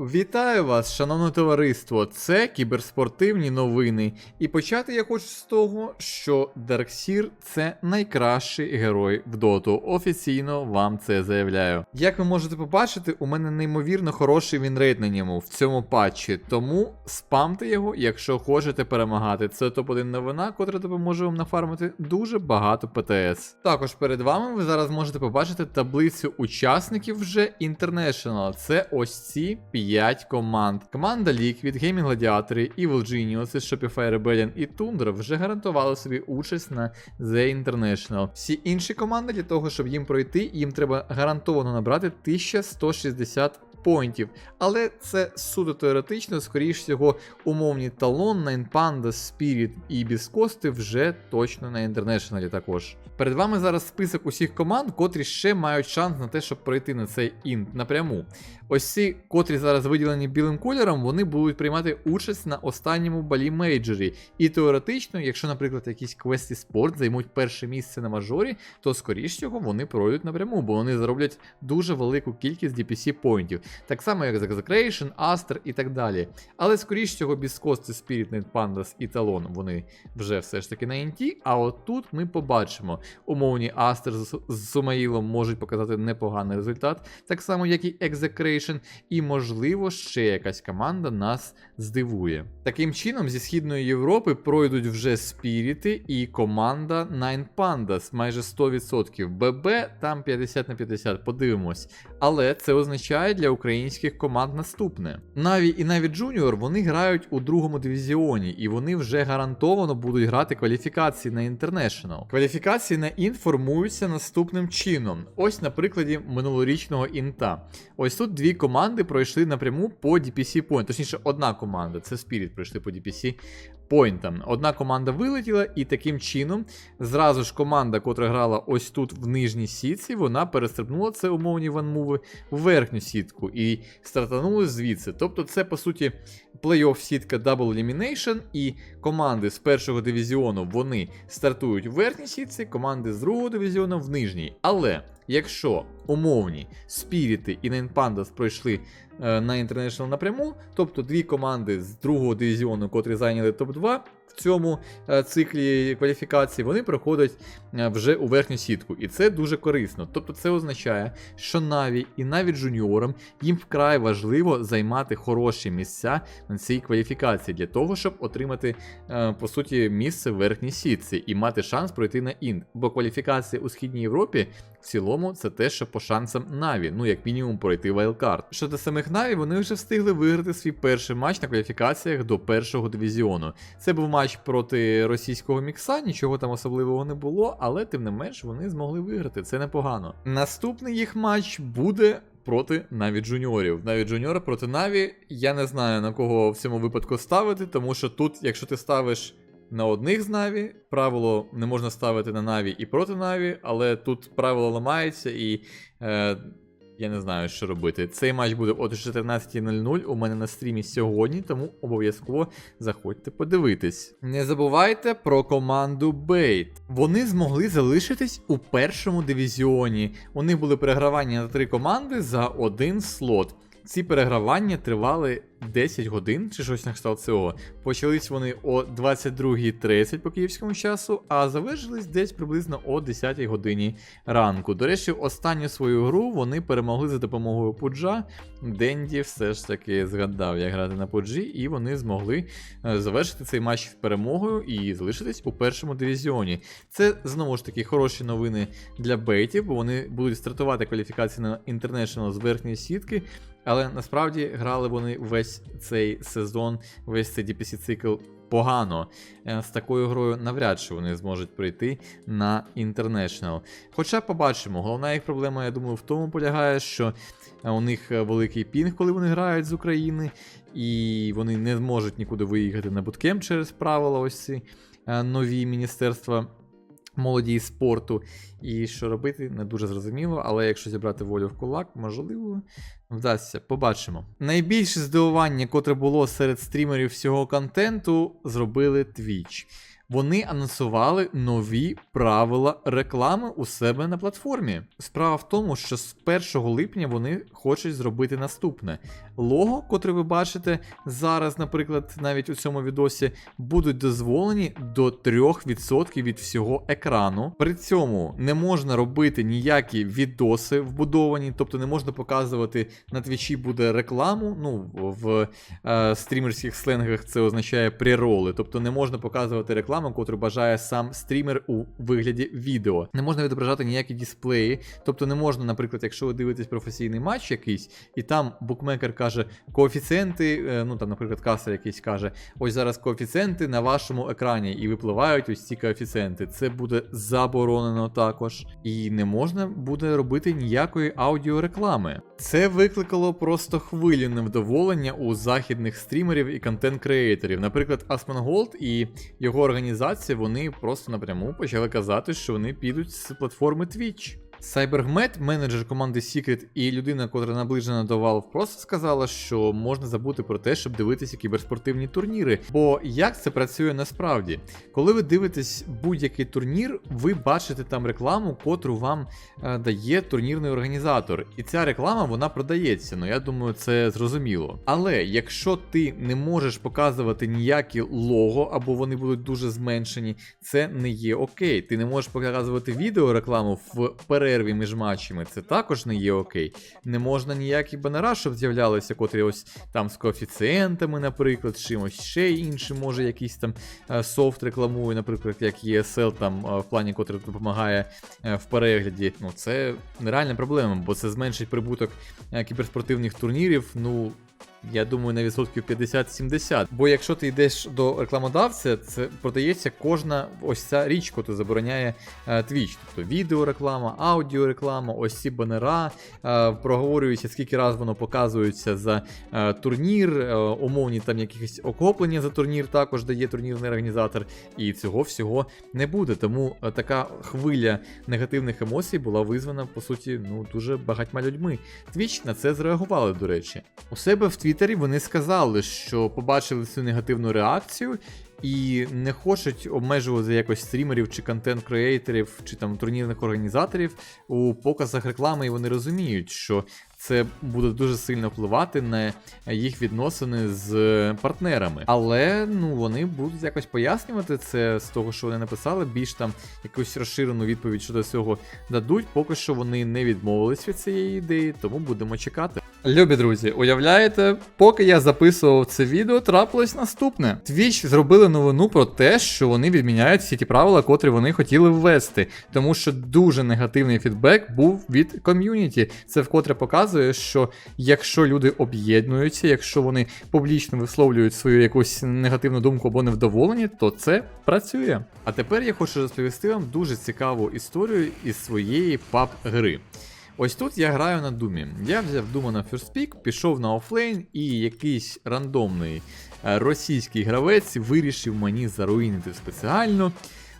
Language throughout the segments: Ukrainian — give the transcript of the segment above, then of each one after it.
Вітаю вас, шановне товариство! Це кіберспортивні новини. І почати я хочу з того, що Дарксір це найкращий герой в доту. Офіційно вам це заявляю. Як ви можете побачити, у мене неймовірно хороший вінрейт на ньому в цьому патчі, тому спамте його, якщо хочете перемагати. Це топ-1 новина, котра допоможе вам нафармити дуже багато ПТС. Також перед вами ви зараз можете побачити таблицю учасників вже International. Це ось ці 5 команд. Команда Liquid, Gaming Gladiator, Evil Genius, Shopify Rebellion і Tundra вже гарантували собі участь на The International. Всі інші команди для того, щоб їм пройти, їм треба гарантовано набрати 1160 поінтів. Але це суто теоретично, скоріш всього, умовні талон, Nine Panda, Spirit і Біскости вже точно на інтернешналі також. Перед вами зараз список усіх команд, котрі ще мають шанс на те, щоб пройти на цей інт напряму. Ось ці, котрі зараз виділені білим кольором, вони будуть приймати участь на останньому балі мейджорі. І теоретично, якщо, наприклад, якісь квести спорт займуть перше місце на мажорі, то скоріш всього вони пройдуть напряму, бо вони зароблять дуже велику кількість DPC поінтів. Так само, як Execration, Aster і так далі. Але скоріш всього, Біскости, Spirit, Pandas і Talon вони вже все ж таки на інті. А от тут ми побачимо, умовні Астер з, Сумаїлом можуть показати непоганий результат, так само, як і Execration, і, можливо, ще якась команда нас здивує. Таким чином, зі Східної Європи пройдуть вже Спіріти і команда Nine Pandas майже 100%. ББ там 50 на 50, подивимось. Але це означає для українських команд наступне. Наві і навіть Junior вони грають у другому дивізіоні, і вони вже гарантовано будуть грати кваліфікації на International. Кваліфікації на інт формуються наступним чином. Ось на прикладі минулорічного інта. Ось тут дві команди пройшли напряму по DPC Point. Точніше, одна команда, це Spirit, пройшли по DPC поінтам. Одна команда вилетіла, і таким чином зразу ж команда, котра грала ось тут в нижній сітці, вона перестрибнула це умовні ванмуви в верхню сітку і стартанули звідси. Тобто, це по суті плей-офф сітка Double Elimination, і команди з першого дивізіону вони стартують в верхній сітці, команди з другого дивізіону в нижній. Але якщо умовні спіріти і Pandas пройшли е, на International напряму, тобто дві команди з другого дивізіону, котрі зайняли топ-2 в цьому е, циклі кваліфікації, вони проходять е, вже у верхню сітку. І це дуже корисно. Тобто це означає, що Наві і навіть жуніорам їм вкрай важливо займати хороші місця на цій кваліфікації для того, щоб отримати е, по суті місце в верхній сітці і мати шанс пройти на інт. Бо кваліфікація у східній Європі в цілому це те, що по шансам Наві, ну як мінімум пройти вайлдкарт. Щодо самих Наві, вони вже встигли виграти свій перший матч на кваліфікаціях до першого дивізіону. Це був матч проти російського мікса, нічого там особливого не було, але тим не менш вони змогли виграти. Це непогано. Наступний їх матч буде. Проти навіть джуніорів. Навіть джуніори проти Наві. Я не знаю на кого в цьому випадку ставити, тому що тут, якщо ти ставиш на одних з Наві, правило не можна ставити на Наві і проти Наві, але тут правило ламається і. Е, я не знаю, що робити. Цей матч буде о 14.00 у мене на стрімі сьогодні, тому обов'язково заходьте подивитись. Не забувайте про команду Бейт. Вони змогли залишитись у першому дивізіоні. У них були перегравання на три команди за один слот. Ці перегравання тривали 10 годин чи щось на кшталт цього. Почались вони о 22.30 по київському часу, а завершились десь приблизно о 10 годині ранку. До речі, останню свою гру вони перемогли за допомогою пуджа. Денді все ж таки згадав, як грати на пуджі, і вони змогли е, завершити цей матч перемогою і залишитись у першому дивізіоні. Це знову ж таки хороші новини для бейтів, бо вони будуть стартувати кваліфікації на International з верхньої сітки. Але насправді грали вони весь цей сезон, весь цей DPC цикл погано. Е, З такою грою навряд чи вони зможуть прийти на International. Хоча побачимо, головна їх проблема, я думаю, в тому полягає, що е, у них е, великий пінг, коли вони грають з України, і вони не зможуть нікуди виїхати на буткемп через правила ось ці нові міністерства молоді і спорту. І що робити, не дуже зрозуміло, але якщо зібрати волю в кулак, можливо, вдасться. Побачимо. Найбільше здивування, котре було серед стрімерів всього контенту, зробили Twitch. Вони анонсували нові правила реклами у себе на платформі. Справа в тому, що з 1 липня вони хочуть зробити наступне: лого, котре ви бачите зараз, наприклад, навіть у цьому відосі, будуть дозволені до 3% від всього екрану. При цьому не можна робити ніякі відоси вбудовані, тобто не можна показувати на твічі буде рекламу. Ну в е, стрімерських сленгах це означає прероли, тобто не можна показувати рекламу, котру бажає сам стрімер у вигляді відео. Не можна відображати ніякі дисплеї, тобто не можна, наприклад, якщо ви дивитесь професійний матч якийсь, і там букмекер каже коефіцієнти, е, ну там, наприклад, касер якийсь каже, ось зараз коефіцієнти на вашому екрані, і випливають ось ці коефіцієнти. Це буде заборонено також. І не можна буде робити ніякої аудіореклами. Це викликало просто хвилю невдоволення у західних стрімерів і контент-креаторів. Наприклад, Asmongold і його організація вони просто напряму почали казати, що вони підуть з платформи Twitch. Сайбергмет, менеджер команди Secret і людина, котра наближена до Valve, просто сказала, що можна забути про те, щоб дивитися кіберспортивні турніри. Бо як це працює насправді? Коли ви дивитесь будь-який турнір, ви бачите там рекламу, котру вам е, дає турнірний організатор. І ця реклама вона продається. Ну я думаю, це зрозуміло. Але якщо ти не можеш показувати ніякі лого, або вони будуть дуже зменшені, це не є окей. Ти не можеш показувати відеорекламу в перерві між матчами. Це також не є окей. Не можна ніякі банера, щоб з'являлися, котрі ось там з коефіцієнтами, наприклад, чимось ще іншим, може якийсь там е, софт рекламує, наприклад, як ESL там е, в плані, котрий допомагає е, в перегляді. Ну це нереальна проблема, бо це зменшить прибуток кіберспортивних турнірів. Ну. Я думаю, на відсотків 50-70. Бо якщо ти йдеш до рекламодавця, це продається кожна ось ця річ, яку забороняє е, Twitch. Тобто відеореклама, аудіореклама, ось ці банера, е, проговорюється, скільки раз воно показується за е, турнір, е, умовні там якісь охоплення за турнір також дає турнірний організатор. І цього всього не буде. Тому е, така хвиля негативних емоцій була визвана, по суті, ну дуже багатьма людьми. Twitch на це зреагували, до речі. У себе в Твіттері вони сказали, що побачили цю негативну реакцію і не хочуть обмежувати якось стрімерів чи контент-креаторів, чи там турнірних організаторів у показах реклами, і вони розуміють, що це буде дуже сильно впливати на їх відносини з партнерами. Але ну вони будуть якось пояснювати це з того, що вони написали, більш там якусь розширену відповідь щодо цього дадуть. Поки що вони не відмовились від цієї ідеї, тому будемо чекати. Любі друзі, уявляєте, поки я записував це відео, трапилось наступне. Twitch зробили новину про те, що вони відміняють всі ті правила, котрі вони хотіли ввести, тому що дуже негативний фідбек був від ком'юніті. Це вкотре показує, що якщо люди об'єднуються, якщо вони публічно висловлюють свою якусь негативну думку або невдоволені, то це працює. А тепер я хочу розповісти вам дуже цікаву історію із своєї паб-гри. Ось тут я граю на Думі. Я взяв Дума на Pick, пішов на офлейн, і якийсь рандомний е, російський гравець вирішив мені заруїнити спеціально.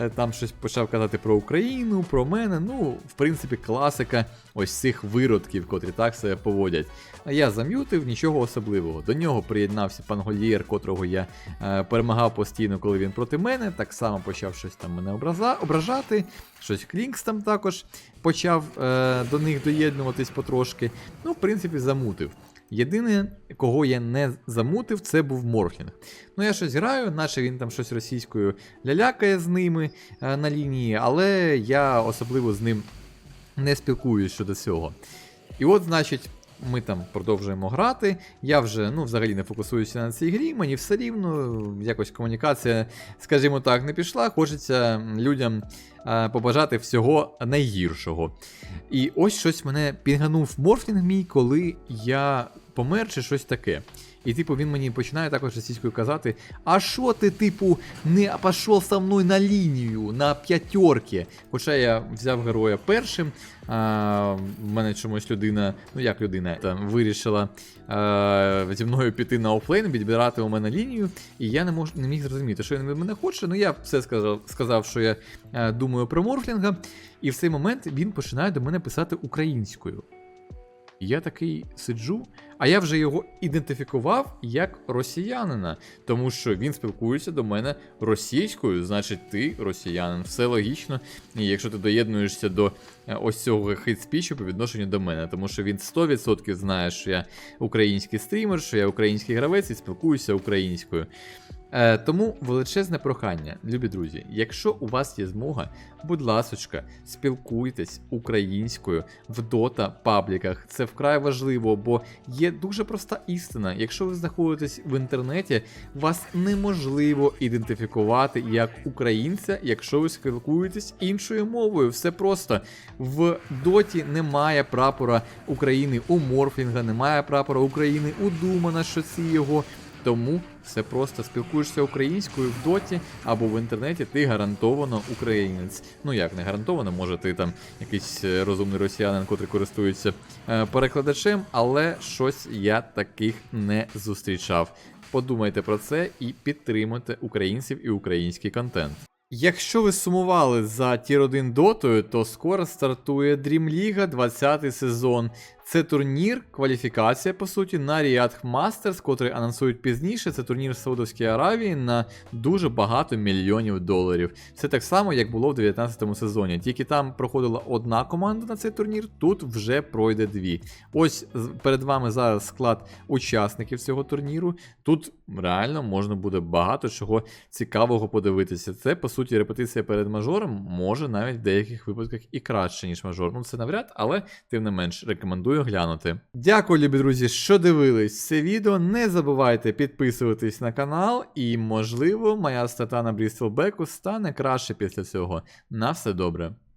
Е, Там щось почав казати про Україну, про мене. Ну, в принципі, класика ось цих виродків, котрі так себе поводять. А я зам'ютив, нічого особливого. До нього приєднався пан Гольєр, котрого я е, перемагав постійно, коли він проти мене. Так само почав щось там мене образа, ображати. Щось Клінкс там також почав е, до них доєднуватись потрошки. Ну, в принципі, замутив. Єдине, кого я не замутив, це був Морфлінг. Ну, я щось граю, наче він там щось російською лялякає з ними е, на лінії, але я особливо з ним не спілкуюсь щодо цього. І от, значить, ми там продовжуємо грати. Я вже ну, взагалі не фокусуюся на цій грі, мені все рівно, якось комунікація, скажімо так, не пішла. Хочеться людям е, побажати всього найгіршого. І ось щось мене пінганув морфінг мій, коли я помер чи щось таке. І, типу, він мені починає також російською казати: А що ти, типу, не пішов со мною на лінію, на п'ятерки? Хоча я взяв героя першим, а, в мене чомусь людина, ну як людина, там вирішила а, зі мною піти на офлейн, відбирати у мене лінію, і я не мож, не міг зрозуміти, що він від мене хоче. Ну я все сказав, сказав, що я а, думаю про морфлінга, і в цей момент він починає до мене писати українською. Я такий сиджу, а я вже його ідентифікував як росіянина, тому що він спілкується до мене російською, значить, ти росіянин. Все логічно. І якщо ти доєднуєшся до е, ось цього хейт-спічу по відношенню до мене, тому що він 100% знає, що я український стрімер, що я український гравець і спілкуюся українською. Е, тому величезне прохання, любі друзі, якщо у вас є змога, будь ласочка, спілкуйтесь українською в дота пабліках. Це вкрай важливо, бо є дуже проста істина. Якщо ви знаходитесь в інтернеті, вас неможливо ідентифікувати як українця, якщо ви спілкуєтесь іншою мовою. Все просто в доті немає прапора України у Морфінга, немає прапора України у Думана, що ці його. Тому все просто спілкуєшся українською в доті або в інтернеті, ти гарантовано українець. Ну як не гарантовано, може ти там якийсь е, розумний росіянин, котрий користується е, перекладачем, але щось я таких не зустрічав. Подумайте про це і підтримуйте українців і український контент. Якщо ви сумували за Тір 1 дотою, то скоро стартує League 20 сезон. Це турнір, кваліфікація, по суті, на Riyadh Masters, котрий анонсують пізніше. Це турнір в Саудовській Аравії на дуже багато мільйонів доларів. Це так само, як було в 19 сезоні. Тільки там проходила одна команда на цей турнір, тут вже пройде дві. Ось перед вами зараз склад учасників цього турніру. Тут реально можна буде багато чого цікавого подивитися. Це, по суті, репетиція перед мажором, може навіть в деяких випадках і краще, ніж мажор. Ну, це навряд, але тим не менш рекомендую глянути. Дякую, любі друзі, що дивились це відео. Не забувайте підписуватись на канал, і, можливо, моя стата на Брістелбеку стане краще після цього. На все добре.